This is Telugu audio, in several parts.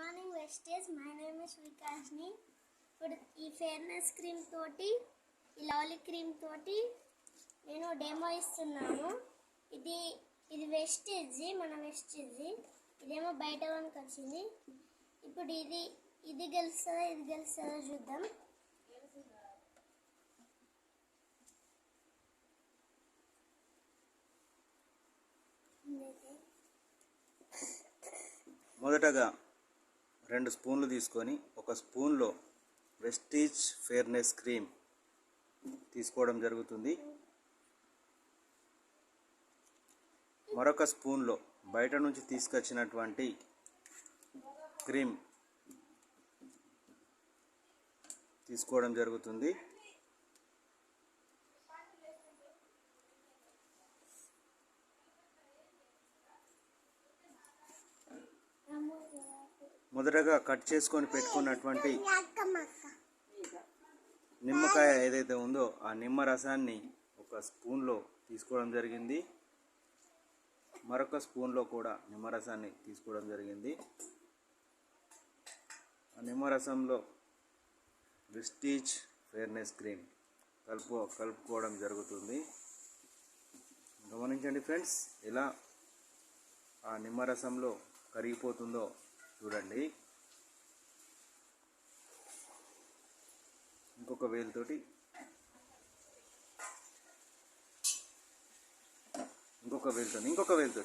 Morning Vestige. My name is వికాస్ని ఇప్పుడు ఈ ఫేర్నెస్ క్రీమ్ తోటి ఈ లవ్లీ క్రీమ్ తోటి నేను డెమో ఇస్తున్నాను. ఇది ఇది వెస్టేజ్ మన వెస్టేజ్. ఇదేమో బయట వరకు వచ్చింది. ఇప్పుడు ఇది ఇది గెలుస్తుందా ఇది గెలుస్తుందా చూద్దాం. మొదటగా రెండు స్పూన్లు తీసుకొని ఒక స్పూన్లో వెస్టీజ్ ఫేర్నెస్ క్రీమ్ తీసుకోవడం జరుగుతుంది. మరొక స్పూన్లో బయట నుంచి తీసుకొచ్చినటువంటి క్రీమ్ తీసుకోవడం జరుగుతుంది. మొదటగా కట్ చేసుకొని పెట్టుకున్నటువంటి నిమ్మకాయ ఏదైతే ఉందో ఆ నిమ్మ రసాన్ని ఒక స్పూన్లో తీసుకోవడం జరిగింది. మరొక స్పూన్లో కూడా నిమ్మరసాన్ని తీసుకోవడం జరిగింది. ఆ నిమ్మరసంలో విస్టీచ్ ఫేర్నెస్ క్రీమ్ కలుపు కలుపుకోవడం జరుగుతుంది. గమనించండి ఫ్రెండ్స్ ఎలా ఆ నిమ్మరసంలో కరిగిపోతుందో చూడండి. ఇంకొక వేలుతోటి ఇంకొక వేలుతో ఇంకొక వేలుతో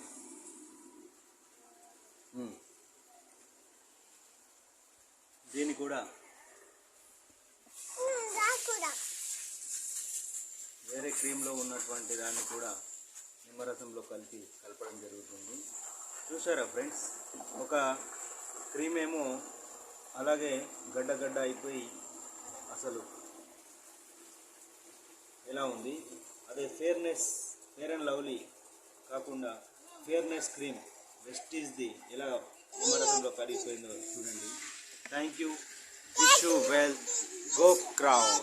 దీన్ని కూడా వేరే క్రీమ్లో ఉన్నటువంటి దాన్ని కూడా నిమ్మరసంలో కలిపి కలపడం జరుగుతుంది. చూసారా ఫ్రెండ్స్? ఒక క్రీమ్ ఏమో అలాగే గడ్డ గడ్డ అయిపోయి అసలు ఎలా ఉంది? అదే ఫేర్నెస్ ఫేర్ అండ్ లవ్లీ కాకుండా ఫేర్నెస్ క్రీమ్ వెస్టీజ్ది ఎలా నిమ్మరసంలో కరిగిపోయిందో చూడండి. Thank you wish you well go crown